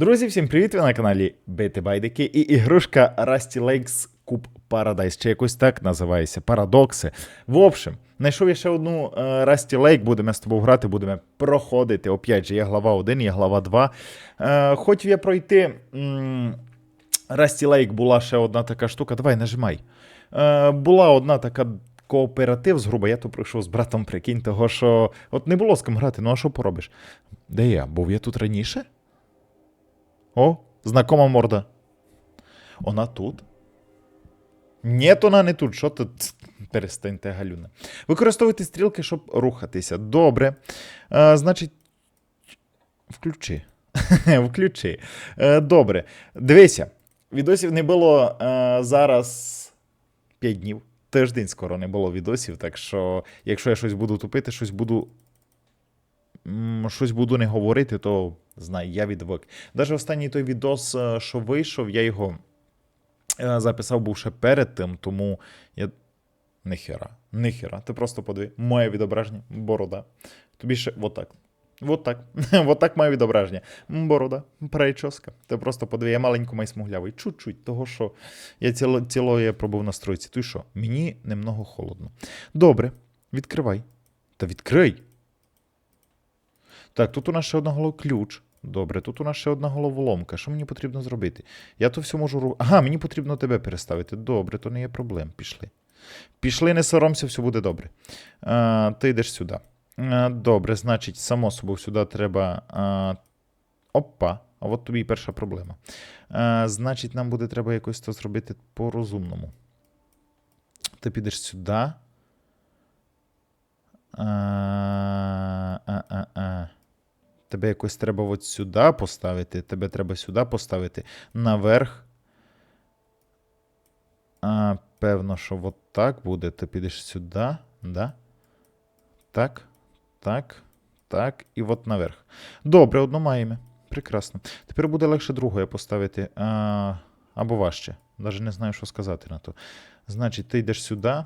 Друзі, всім привіт! Ви на каналі Бити Байдики і ігрушка Rusty Lakes Cube Paradise, чи якось так називається, парадокси. В общем, знайшов я ще одну е, Rusty Lake, будемо з тобою грати, будемо проходити. Опять же, є глава 1, є глава 2. Е, хотів я пройти. М- Rusty Lake була ще одна така штука. Давай, нажимай. Е, була одна така кооператив з грубо, я то пройшов з братом, прикинь, того що от не було з ким грати, ну а що поробиш? Де я? Був я тут раніше? О, знакома морда. Вона тут? Ні, вона не тут. Що тут? Перестаньте, Галюна. Використовуйте стрілки, щоб рухатися. Добре. Е, значить. Включи. Включи. Е, добре. Дивися. Відосів не було е, зараз 5 днів. Тиждень скоро не було відосів, так що, якщо я щось буду тупити, щось буду. Щось буду не говорити, то знай, я відвик. Даже останній той відос, е, що вийшов, я його е, записав був ще перед тим, тому я. Нихера, нихера. Ти просто подиви. Моє відображення, борода. Тобі ще отак. Вот так. Вот так має відображення. Борода, прическа. Ти просто подиви, я маленько май смуглявий. Чуть-чуть, того що я ціло, ціло я пробув на стройці. Й що? Мені немного холодно. Добре, відкривай. Та відкрий. Так, тут у нас ще одна головключ. Добре, тут у нас ще одна головоломка. Що мені потрібно зробити? Я то все можу робити. Ага, мені потрібно тебе переставити. Добре, то не є проблем. Пішли. Пішли, не соромся, все буде добре. А, ти йдеш сюди. А, добре, значить, само собою сюди треба. А, опа. А от тобі і перша проблема. А, значить, нам буде треба якось то зробити по-розумному. Ти підеш сюди. А, а, а, а. Тебе якось треба от сюди поставити. Тебе треба сюди поставити. Наверх. А, певно, що от так буде. Ти підеш сюди. Да? Так. Так. Так. І от наверх. Добре, одно маємо. Прекрасно. Тепер буде легше другое поставити. А, або важче. Навіть не знаю, що сказати на то. Значить, ти йдеш сюди.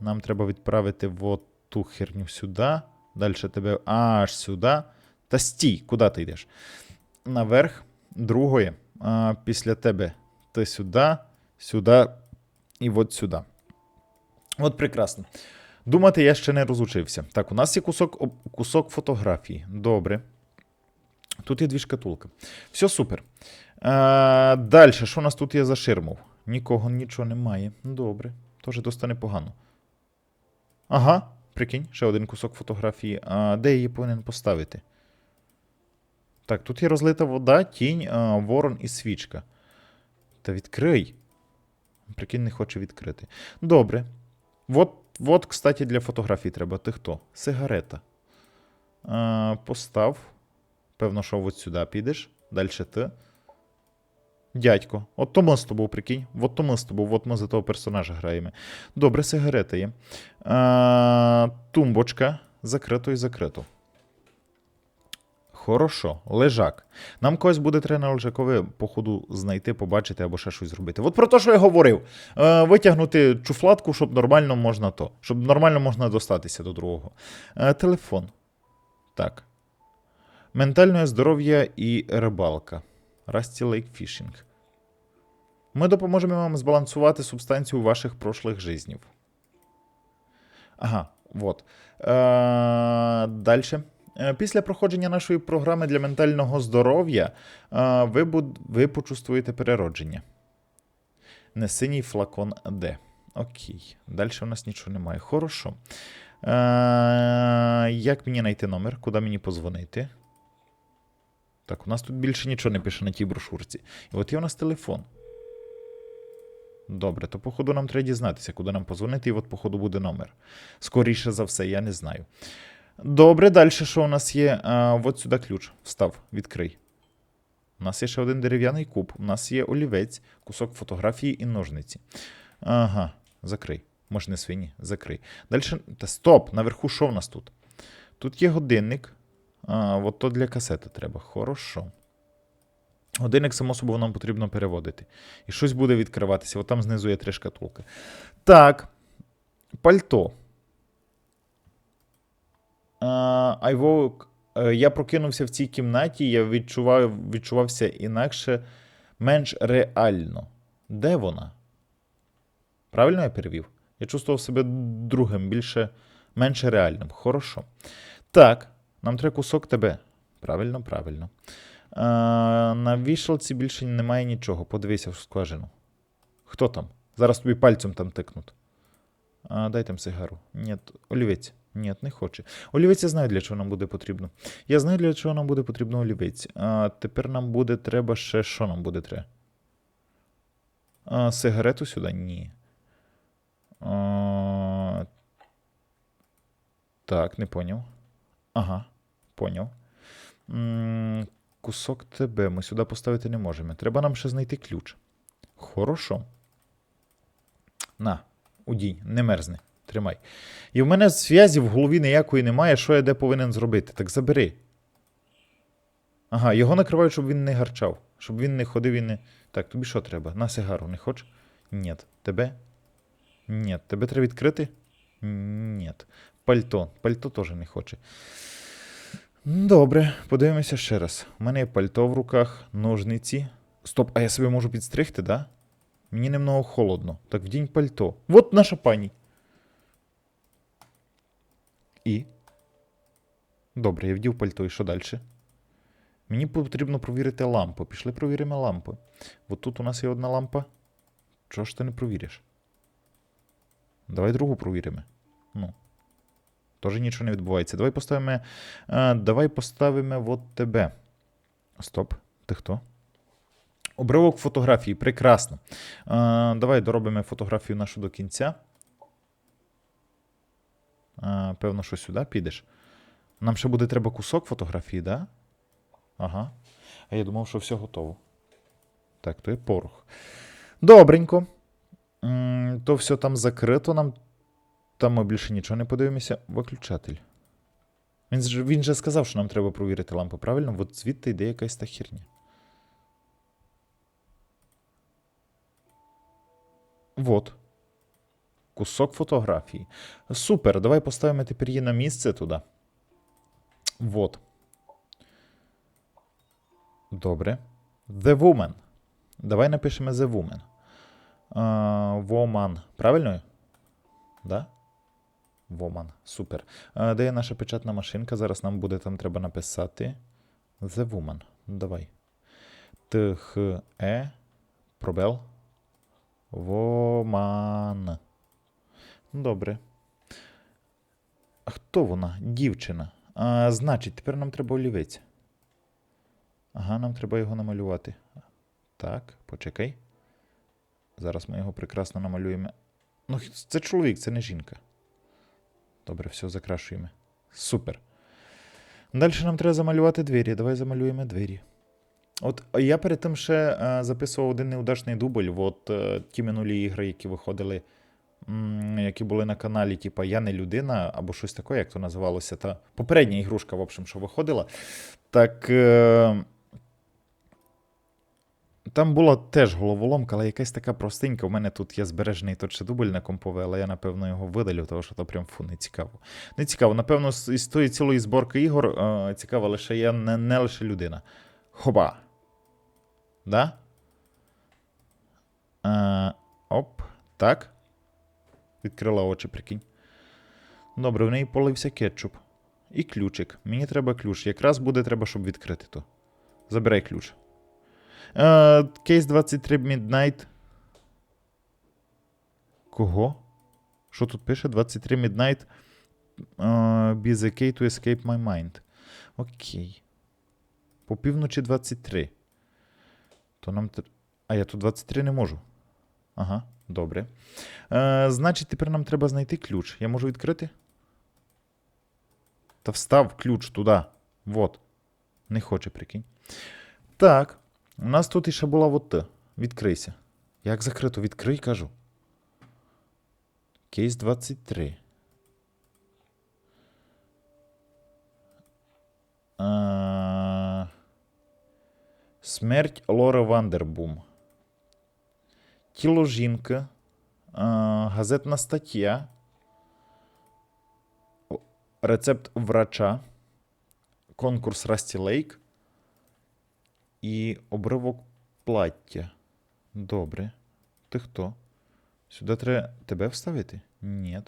Нам треба відправити от ту херню сюди. Далі тебе аж сюди. Та стій, куди ти йдеш? Наверх, другої. А, після тебе ти сюди, сюди і от сюди. От прекрасно. Думати, я ще не розучився. Так, у нас є кусок, кусок фотографії. Добре. Тут є дві шкатулки. Все супер. А, далі, що у нас тут є за ширмов? Нікого, нічого немає. Добре. Теж досить непогано. Ага, прикинь, ще один кусок фотографії. А, де її повинен поставити? Так, тут є розлита вода, тінь, а, ворон і свічка. Та відкрий. Прикинь, не хоче відкрити. Добре. Вот, вот, кстати, для фотографій треба. Ти хто? Сигарета. А, постав. Певно, що от сюди підеш. Далі ти. Дядько. От то ми з тобою, прикинь. От то ми з тобою, от ми за того персонажа граємо. Добре, сигарета є. А, тумбочка. Закрито і закрито. Хорошо, лежак. Нам когось буде треба на лежакове, походу, знайти, побачити або ще щось зробити. От про те, що я говорив. Е, витягнути чуфлатку, щоб нормально можна то. Щоб нормально можна достатися до другого. Е, телефон. Так. Ментальне здоров'я і рибалка. Rusty Lake Fishing. Ми допоможемо вам збалансувати субстанцію ваших прошлих жизнів. Ага, от. Е, Далі. Е, Після проходження нашої програми для ментального здоров'я е, ви, буд... ви почувствуєте переродження. Не синій флакон Д. Окей. Далі у нас нічого немає. Хорошо. Е, як мені знайти номер? Куди мені позвонити? Так, у нас тут більше нічого не пише на тій брошурці. І от є у нас телефон. Добре, то походу нам треба дізнатися, куди нам позвонити, і от, походу, буде номер. Скоріше за все, я не знаю. Добре, далі що у нас є? От сюди ключ. Встав, відкрий. У нас є ще один дерев'яний куб. У нас є олівець, кусок фотографії і ножниці. Ага, закрий. Може, не свині, закрий. Далі. Та стоп! Наверху що в нас тут? Тут є годинник. А, от то для касети треба. Хорошо. Годинник, само собою, нам потрібно переводити. І щось буде відкриватися. От там знизу є три шкатулки. Так. Пальто. I е, я прокинувся в цій кімнаті, я відчував, відчувався інакше, менш реально. Де вона? Правильно я перевів? Я чувствував себе другим, більше, менше реальним. Хорошо. Так, нам треба кусок тебе. Правильно, правильно. А, на вішалці більше немає нічого. Подивися в скважину. Хто там? Зараз тобі пальцем там тикнуть. А, дай там сигару. Ні, олівець. Ні, не хоче. Олівець я знаю, для чого нам буде потрібно. Я знаю, для чого нам буде потрібно олівець. А, тепер нам буде треба ще. Що нам буде треба? А, сигарету сюди? Ні. А, так, не поняв. Ага, поняв. Кусок тебе ми сюди поставити не можемо. Треба нам ще знайти ключ. Хорошо. На, удінь, не мерзни. Тримай. І в мене зв'язі в голові ніякої немає, що я де повинен зробити. Так забери. Ага, його накривають, щоб він не гарчав. Щоб він не ходив і не. Так, тобі що треба? На сигару не хочеш? Ні. Тебе? Ні. Тебе треба відкрити? Ні. Пальто. Пальто теж не хоче. Добре, подивимося ще раз. У мене є пальто в руках, ножниці. Стоп, а я себе можу підстригти, да? Мені немного холодно. Так вдінь пальто. Вот наша пані. І. Добре, я вдів пальто, і що далі? Мені потрібно провірити лампу. Пішли провіримо лампу. От тут у нас є одна лампа. Чого ж ти не провіриш? Давай другу провіримо. Ну. Тоже нічого не відбувається. Давай поставимо. А, давай поставимо от тебе. Стоп. Ти хто? Обривок фотографії. Прекрасно. А, давай доробимо фотографію нашу до кінця. Певно, що сюди підеш. Нам ще буде треба кусок фотографії, да? Ага. А я думав, що все готово. Так, то є порох. Добренько. То все там закрито. Нам там ми більше нічого не подивимося. Виключатель. Він же, він же сказав, що нам треба провірити лампу, правильно? От звідти йде якась та херня. Вот. Кусок фотографії. Супер. Давай поставимо тепер її на місце туди. Вот. Добре. The Woman. Давай напишемо The Woman. Uh, woman. Правильно? Да? Woman. Супер. А, де є наша печатна машинка? Зараз нам буде там треба написати. The Woman. Давай. Т, Х, Е. Пробел. Woman. Ну, Добре. А хто вона? Дівчина. А, значить, тепер нам треба олівець. Ага, нам треба його намалювати. Так, почекай. Зараз ми його прекрасно намалюємо. Ну, це чоловік, це не жінка. Добре, все, закрашуємо. Супер. Далі нам треба замалювати двері. Давай замалюємо двері. От я перед тим ще е, записував один неудачний дубль. От е, ті минулі ігри, які виходили, які були на каналі, типа Я не людина, або щось таке, як то називалося. Та попередня ігрушка, в общем, що виходила. Так. Е, там була теж головоломка, але якась така простенька. У мене тут є збережений ще дубль на компове, але я, напевно, його видалю, тому що то прям фу, не цікаво. Не цікаво. Напевно, з тої цілої зборки ігор е, цікаво лише я, не, не лише людина. Хоба. Да? Е, оп. Так. Відкрила очі, прикинь. Добре, в неї полився кетчуп. І ключик. Мені треба ключ. Якраз буде треба, щоб відкрити то. Забирай ключ. Е, Кейс 23 Midnight. Кого? Що тут пише? 23 Midnight. е, Be the key to escape my mind. Окей. По півночі 23. То нам. А я тут 23 не можу. Ага, добре. Е, значить, тепер нам треба знайти ключ. Я можу відкрити? Та встав ключ туди. Вот. Не хоче, прикинь. Так. У нас тут іще була от та. Відкрийся. Як закрито? Відкрий, кажу. Кейс 23. А... Смерть Лори Вандербум. Тіло жінки. Газетна стаття. Рецепт врача. конкурс Расті Лейк і обривок плаття. Добре. Ти хто? Сюди треба тебе вставити? Ні.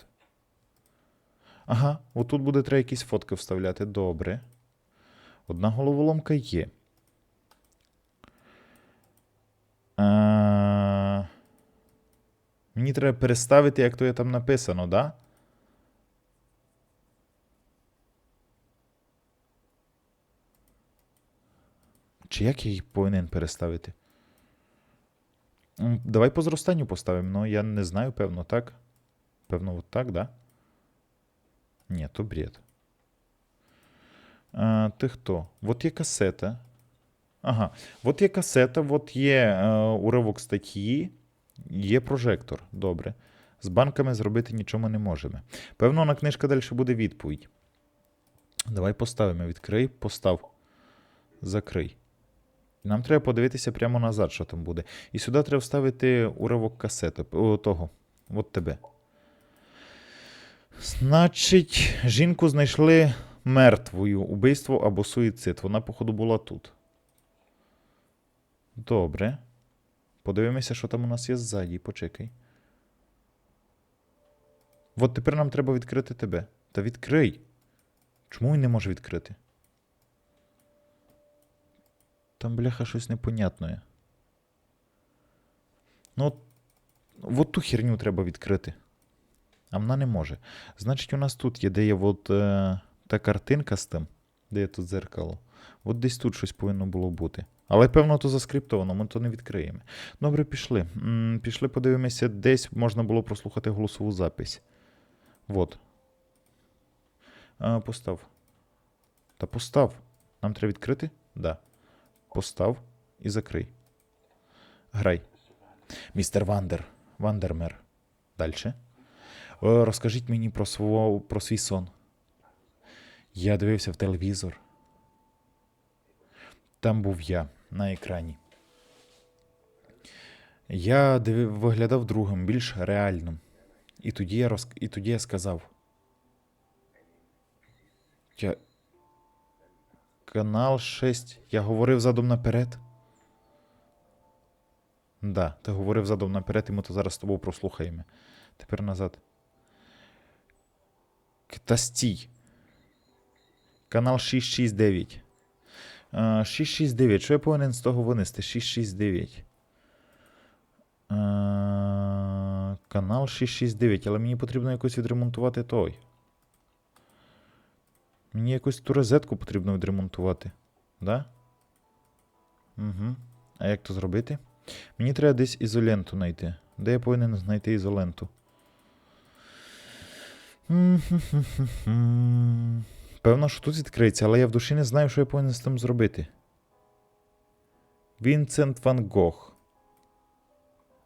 Ага, отут буде треба якісь фотки вставляти. Добре. Одна головоломка є. Мені треба переставити, як то є там написано, да? Чи як я її повинен переставити? Давай по зростанню поставимо. Ну, я не знаю, певно, так? Певно, от так, да? Ні, то бред. А, ти хто? От є касета. Ага. От є касета, от є е, уривок статті, є прожектор. Добре. З банками зробити нічого не можемо. Певно, на книжка далі буде відповідь. Давай поставимо. Відкрий, постав. Закрий. Нам треба подивитися прямо назад, що там буде. І сюди треба вставити уривок касети. О, того. От тебе. Значить, жінку знайшли мертвою. Убивство або суїцид. Вона, походу, була тут. Добре. Подивимося, що там у нас є ззаді. Почекай. От тепер нам треба відкрити тебе. Та відкрий. Чому він не може відкрити? Там, бляха, щось непонятне. Ну, от, от ту херню треба відкрити. А вона не може. Значить, у нас тут є, де є от, е, та картинка з тим, де є тут дзеркало. От десь тут щось повинно було бути. Але, певно, то заскриптовано, ми то не відкриємо. Добре, пішли. Пішли, подивимося, десь можна було прослухати голосову запись. Вот. Постав. Та постав. Нам треба відкрити? Да. Постав і закрий. Грай. Містер Вандер. Вандермер. Дальше. О, розкажіть мені про, свого, про свій сон. Я дивився в телевізор. Там був я на екрані. Я виглядав другим, більш реальним. І тоді я, роз... і тоді я сказав. Я... Канал 6. Я говорив задом наперед. Да, ти говорив задом наперед, і ми то зараз з тобою прослухаємо. Тепер назад. Та стій. Канал 669. А, 669. Що я повинен з того винести? 669. Канал 669, але мені потрібно якось відремонтувати той. Мені якось ту розетку потрібно відремонтувати. Да? Угу. А як то зробити? Мені треба десь ізоленту знайти. Де я повинен знайти ізоленту? Певно, що тут відкриється, але я в душі не знаю, що я повинен з тим зробити. Вінсент Ван Гог.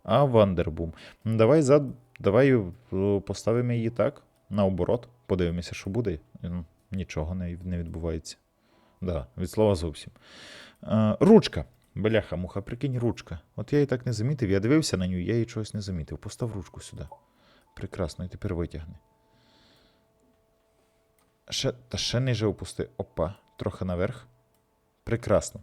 А Вандербум. Давай зад... Давай е, поставимо її так. Наоборот. Подивимося, що буде. Нічого не, не відбувається. Да, від слова зовсім. Е, ручка. Бляха, муха, прикинь, ручка. От я її так не замітив. Я дивився на нього, я її чогось не замітив. Постав ручку сюди. Прекрасно, і тепер витягни. Ще, та ще ниже опусти. Опа, трохи наверх. Прекрасно.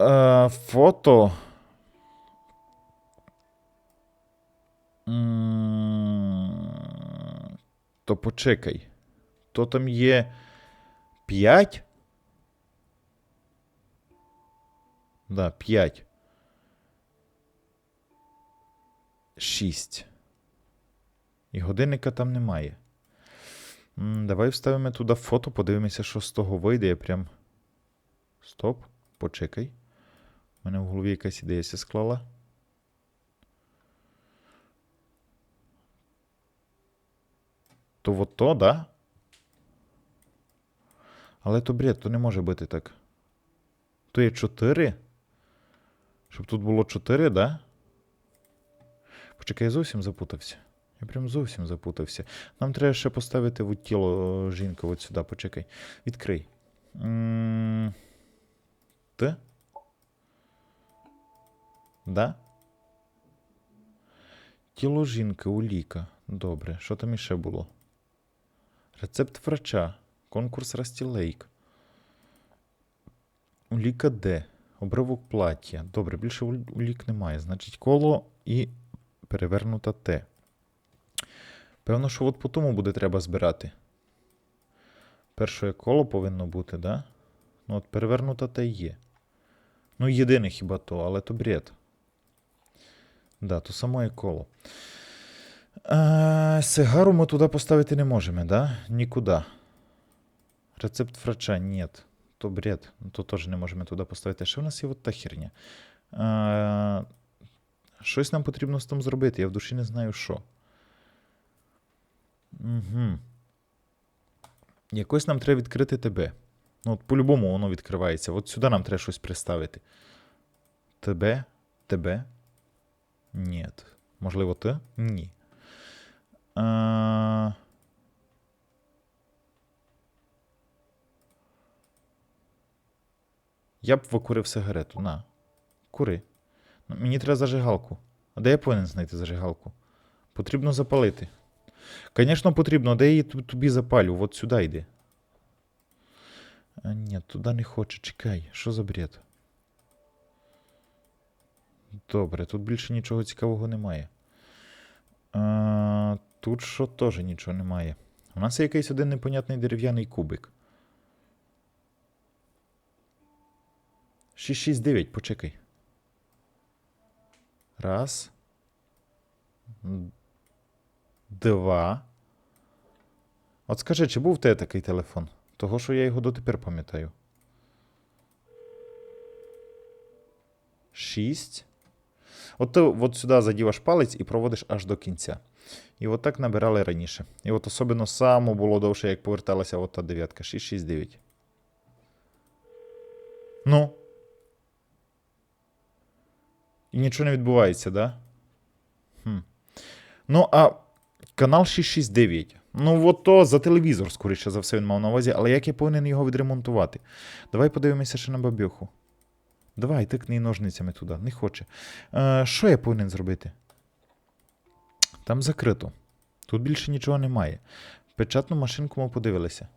Е, фото. То почекай. То там є 5? Да, 5. 6. І годинника там немає. Давай вставимо туди фото, подивимося, що з того вийде. Я прям. Стоп, почекай. У мене в голові якась ідея ся склала. То вот то, да? Але то бред, то не може бути так. То є 4. Щоб тут було 4, да? Почекай, я зовсім запутався. Я прям зовсім запутався. Нам треба ще поставити от тіло е, жінки от сюди, почекай. Відкрий. Т? Да? Тіло жінки, уліка. Добре. Що там іще було? Рецепт врача. Конкурс Расті Лейк. Уліка Д. Обривок плаття. Добре, більше улік немає. Значить, коло і перевернута Т. Певно, що от по тому буде треба збирати. Перше коло повинно бути, да? Ну, от перевернута Т є. Ну, єдине хіба то, але то бред. Да, то само і коло. Е, сигару ми туди поставити не можемо, да? Нікуди. Рецепт врача нет. То бред. Ну, То теж не можемо туди поставити. Що в нас є от та херня? Е, щось нам потрібно з тим зробити. Я в душі не знаю що. Угу. Якось нам треба відкрити тебе. Ну, от по-любому воно відкривається. От сюди нам треба щось приставити. Тебе? Тебе? Ні. Можливо, ти? Ні. А... Я б викурив сигарету. На. Кури. Мені треба зажигалку. А де я повинен знайти зажигалку? Потрібно запалити. Звісно, потрібно. Де її тобі запалю? От сюди йди. А ні, туди не хочу. Чекай, що за бред? Добре, тут більше нічого цікавого немає. А, тут що теж нічого немає. У нас є якийсь один непонятний дерев'яний кубик. 669, почекай. Раз. М, Два. От скажи, чи був в тебе такий телефон? Того, що я його дотепер пам'ятаю. Шість. От ти от сюди задіваш палець і проводиш аж до кінця. І от так набирали раніше. І от особливо само було довше, як поверталася от та дев'ятка. 669. Ну. І нічого не відбувається, да? Хм. Ну, а канал 669. Ну, от то за телевізор, скоріше за все, він мав на увазі, але як я повинен його відремонтувати? Давай подивимося ще на бабюху. Давай, тикни ножницями туди. Не хоче. Е, що я повинен зробити? Там закрито. Тут більше нічого немає. Печатну машинку ми подивилися.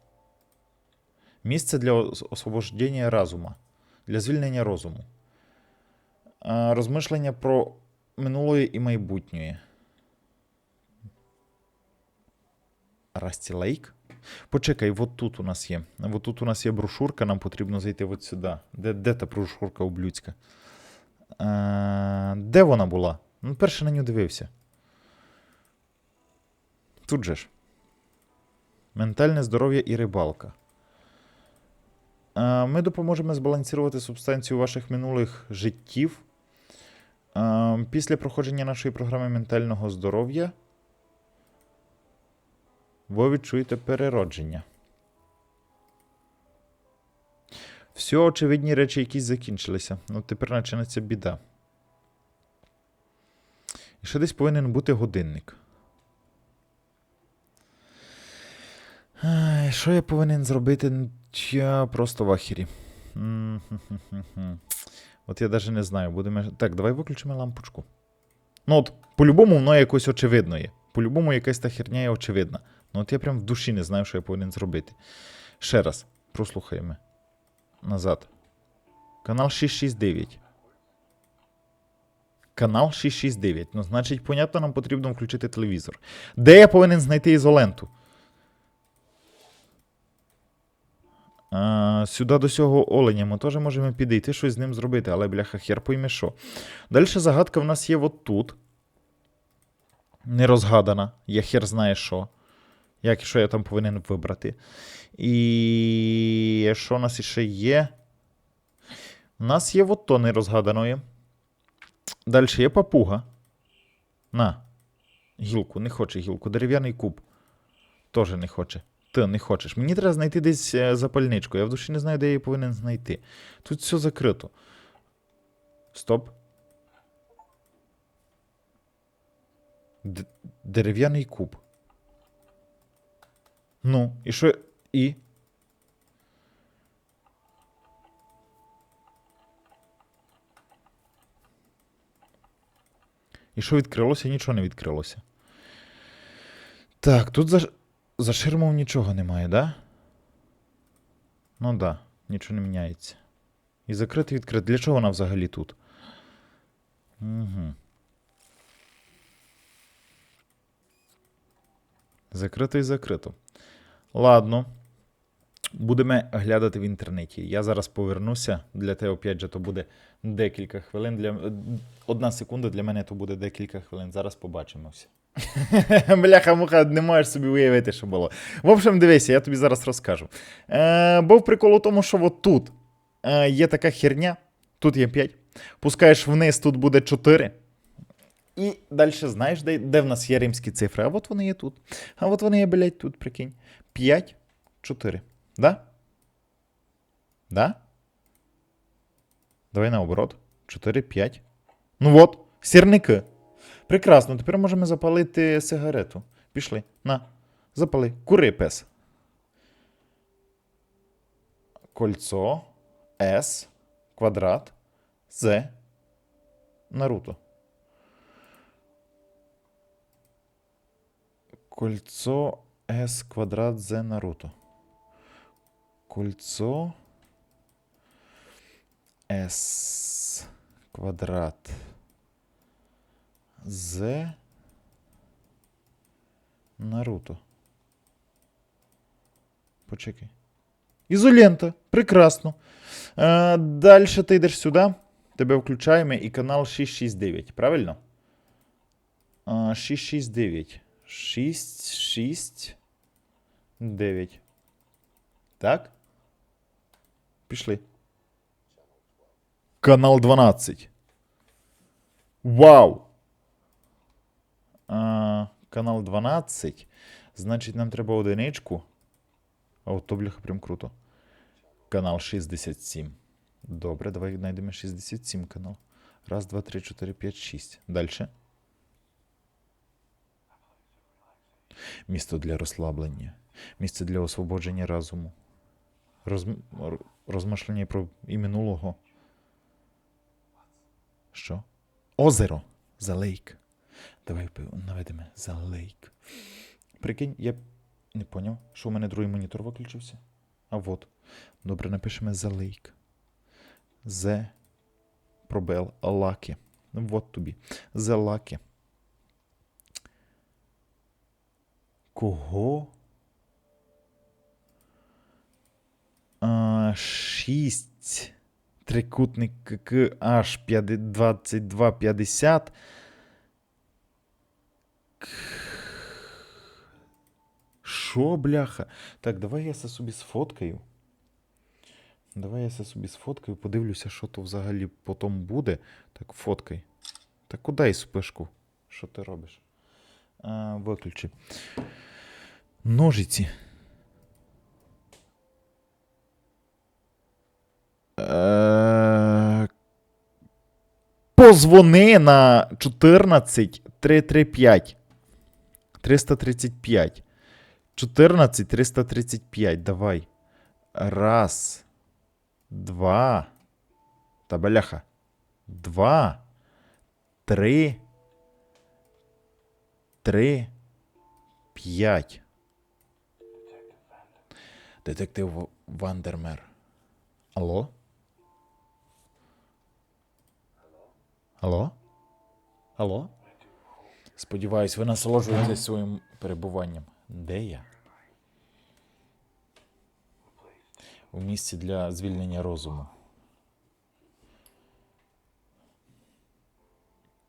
Місце для освобождення разума, для звільнення розуму. Е, розмишлення про минуле і майбутнє. Расті Лейк? Почекай, от тут у нас є. От тут у нас є брошурка, нам потрібно зайти от сюди. Де, де та брошурка ублюдська? Е, де вона була? Ну, перше на нього дивився. Тут же ж. Ментальне здоров'я і рибалка. Е, Ми допоможемо збалансувати субстанцію ваших минулих життів. Е, Після проходження нашої програми ментального здоров'я ви відчуєте переродження. Все очевидні речі якісь закінчилися. Ну, тепер почнеться біда. І ще десь повинен бути годинник. Ай, що я повинен зробити? Я просто в. М-хм-хм-хм. От я навіть не знаю. Будемо... Так, давай виключимо лампочку. Ну, от, по-любому, воно якось очевидно є. По-любому, якась та херня є очевидна. Ну, от я прям в душі не знаю, що я повинен зробити. Ще раз, прослухаємо. Назад. Канал 669. Канал 669. Ну, значить, понятно, нам потрібно включити телевізор. Де я повинен знайти ізоленту? А, сюди до цього оленя ми теж можемо підійти, щось з ним зробити, але бляха, хер пойме що. Далі загадка в нас є от тут. Не розгадана. Я хер знає що. Як і що я там повинен вибрати. І що у нас іще є? У нас є от то нерозгаданої. Далі є папуга. На. Гілку, не хоче гілку. Дерев'яний куб. Теж не хоче. Ти не хочеш. Мені треба знайти десь е, запальничку. Я в душі не знаю, де я її повинен знайти. Тут все закрито. Стоп. Дерев'яний куб. Ну, і що. І. І що відкрилося? Нічого не відкрилося. Так, тут заж... За ширмою нічого немає, да? Ну да, нічого не міняється. І закритий відкритий. Для чого вона взагалі тут? Угу. Закрито і закрито. Ладно. Будемо глядати в інтернеті. Я зараз повернуся. Для тебе, опять же, то буде декілька хвилин. Для... Одна секунда для мене то буде декілька хвилин. Зараз побачимося. Бляха-муха, не можеш собі уявити, що було. В общем, дивися, я тобі зараз розкажу. Е, був прикол у тому, що от тут е, є така херня, тут є 5. Пускаєш вниз, тут буде 4. І далі знаєш, де, де в нас є римські цифри? А от вони є тут. А от вони є, блядь, тут, прикинь. 5, 4. Да? Да? Давай наоборот. 4, 5. Ну от, сірники. Прекрасно, тепер можемо запалити сигарету. Пішли. На. Запали. Кури, пес. Кольцо. С. Квадрат. З. Наруто. Кольцо С квадрат З Наруто. Кольцо С квадрат З Наруто. Почекай. Ізолента. Прекрасно. Е, Далі ти йдеш сюди. Тебе включаємо і канал 669, правильно? А, 669. 6, 6, 9. Так? Пішли. Канал 12. Вау! А, канал 12. Значить, нам треба одиничку. От то, бляха, прям круто. Канал 67. Добре, давай знайдемо 67 канал. Раз, два, три, чотири, п'ять, шість. Дальше. Місто для розслаблення, місце для освободження розуму, Роз... розмишлення про і минулого. Що? Озеро. The Lake. Давай наведемо The Lake. Прикинь, я не поняв, що у мене другий монітор виключився. А вот. Добре, напишемо The Lake. The пробел Лаки. Вот тобі. The Lucky. Кого? А, 6. Трикутник КК аж 22, 50. Що, бляха? Так, давай я це собі сфоткаю. Давай я це собі сфоткаю, подивлюся, що то взагалі потім буде. Так, фоткай. Так куди і спишку? Що ти робиш? А, виключи. Ножиці. Е, Позвони на 14 335. 335. 14 335. Давай. Раз. Два. Та бляха. Два. Три. Три. П'ять. Детектив Вандермер. Алло? Алло? Алло? Сподіваюсь, ви насолоджуєтесь своїм перебуванням. Де я? У місці для звільнення розуму.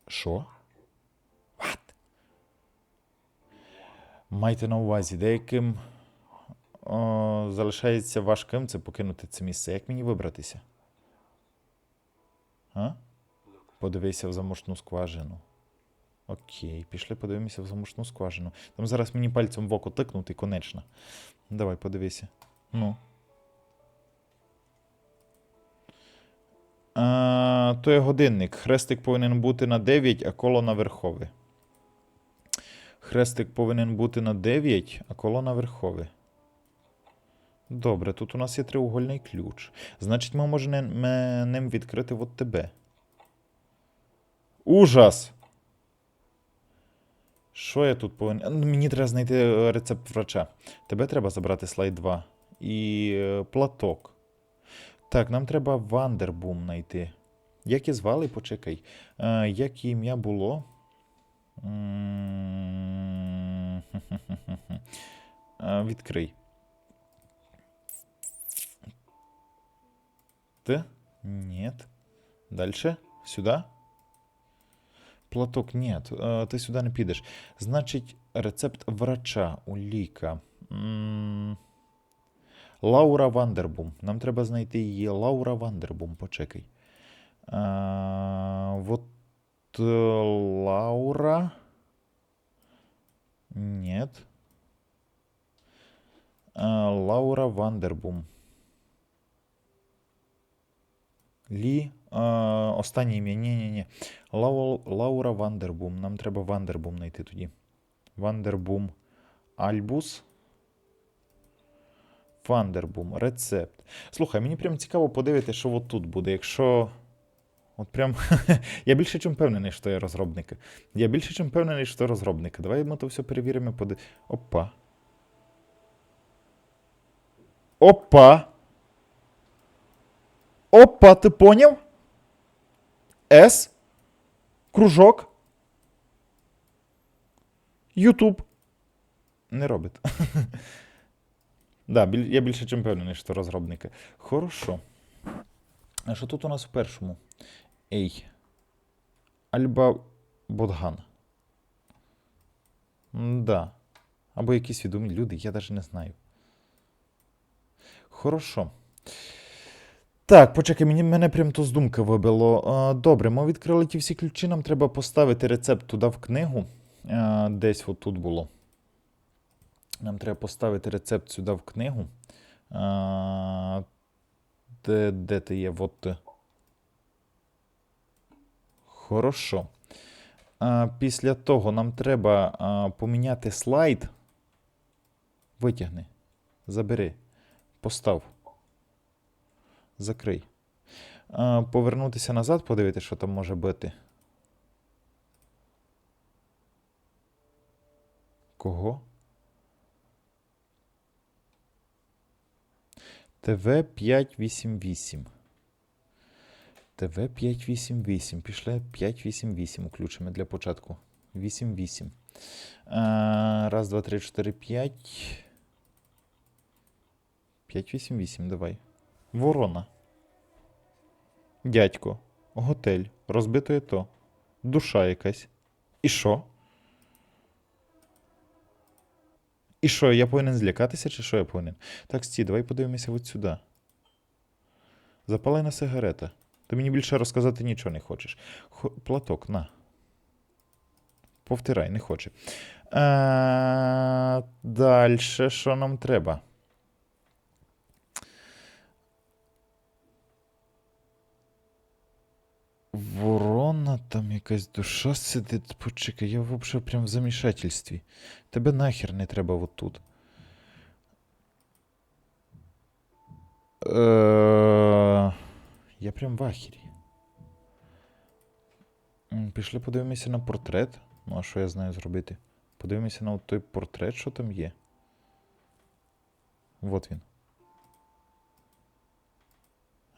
Що? Майте на увазі, деяким о, залишається важким це покинути це місце. Як мені вибратися? А? Подивися в замушну скважину. Окей, пішли подивимося в замушну скважину. Там зараз мені пальцем в око тикнути конечно. Давай, подивися. Ну. А, то є годинник. Хрестик повинен бути на 9, а коло на верхове. Хрестик повинен бути на 9, а коло на верхове. Добре, тут у нас є треугольний ключ. Значить, ми можемо ним відкрити от тебе. Ужас! Що я тут повинен. Ну, Мені треба знайти е, рецепт врача. Тебе треба забрати слайд 2. І е, платок. Так, нам треба Вандербум знайти. Як і звали, почекай. Е, як ім'я було? Відкрий. Т? Нет. Дальше? Сюда? Платок. Е, Ти сюди не підеш. Значить, рецепт врача у ліка. Лаура Вандербум. Нам треба знайти її. Лаура Вандербум, почекай. А, вот Лаура. Нет. Лаура Вандербум. Лі. Останнє ім'я. Ні, ні, ні. Лау, Лаура Вандербум. Нам треба Вандербум знайти тоді. Вандербум. Альбус. Вандербум. Рецепт. Слухай, мені прям цікаво подивитися, що от тут буде. Якщо. От прям. я більше чим впевнений, що я розробник. Я більше чим впевнений, що розробник. Давай ми то все перевіримо. Поди... Опа. Опа. Опа, ти поняв? С. Кружок. Ютуб. Не робить. Да, я більше чим впевнений, що розробники. Хорошо. А що тут у нас в першому? Ей. Альба Бодган. Да. Або якісь відомі люди, я навіть не знаю. Хорошо. Так, почекай, мені мене прям то з думки вибило. Добре, ми відкрили ті всі ключі, нам треба поставити рецепт туди в книгу. Десь от тут було. Нам треба поставити рецепт сюди в книгу. Де, де ти є? Вот ти. Хорошо. А, після того нам треба а, поміняти слайд. Витягни. Забери. Постав. Закрий. А, повернутися назад, подивитися, що там може бути. Кого? ТВ 588. ТВ 588. Пішли 588 включимо для початку. 88. А, раз, два, три, чотири, п'ять. 588, давай. Ворона. Дядько. Готель. Розбитое то. Душа якась. І що? І що, я повинен злякатися, чи що я повинен? Так, стій, давай подивимося от сюди. Запалена сигарета. Ти мені більше розказати нічого не хочеш. Хо... Платок, на. Повтирай, не хоче. А, далі, що нам треба? Ворона, там якась душа сидить. Почекай, я взагалі прям в замішательстві. Тебе нахер не треба отут. Е, Я прям в ахері. Пішли подивимося на портрет. Ну, а що я знаю зробити? Подивимося на той портрет, що там є. Вот він.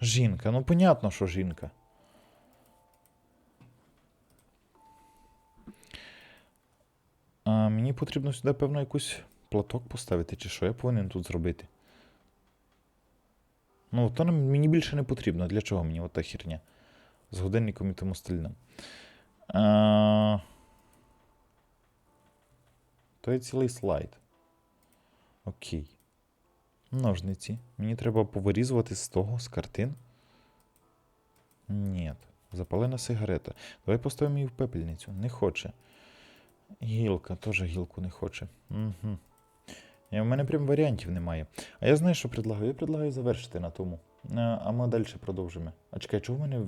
Жінка. Ну, понятно, що жінка. А мені потрібно сюди, певно, якийсь платок поставити, чи що я повинен тут зробити? Ну, то мені більше не потрібно. Для чого мені ота херня? З годинником і тому стильним. А... То є цілий слайд. Окей. Ножниці. Мені треба повирізувати з того, з картин. Ні. Запалена сигарета. Давай поставимо її в пепельницю. Не хоче. Гілка, теж гілку не хоче. Угу. У мене прям варіантів немає. А я знаю, що предлагаю. Я предлагаю завершити на тому. А, а ми далі продовжимо. А чекай, чого в мене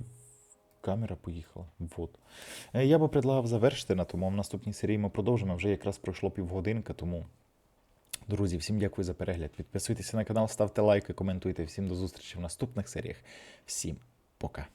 камера поїхала? Вот. Е, Я би предлагав завершити на тому. А в наступній серії ми продовжимо. Вже якраз пройшло півгодинка, тому. Друзі, всім дякую за перегляд. Підписуйтеся на канал, ставте лайки, коментуйте. Всім до зустрічі в наступних серіях. Всім пока.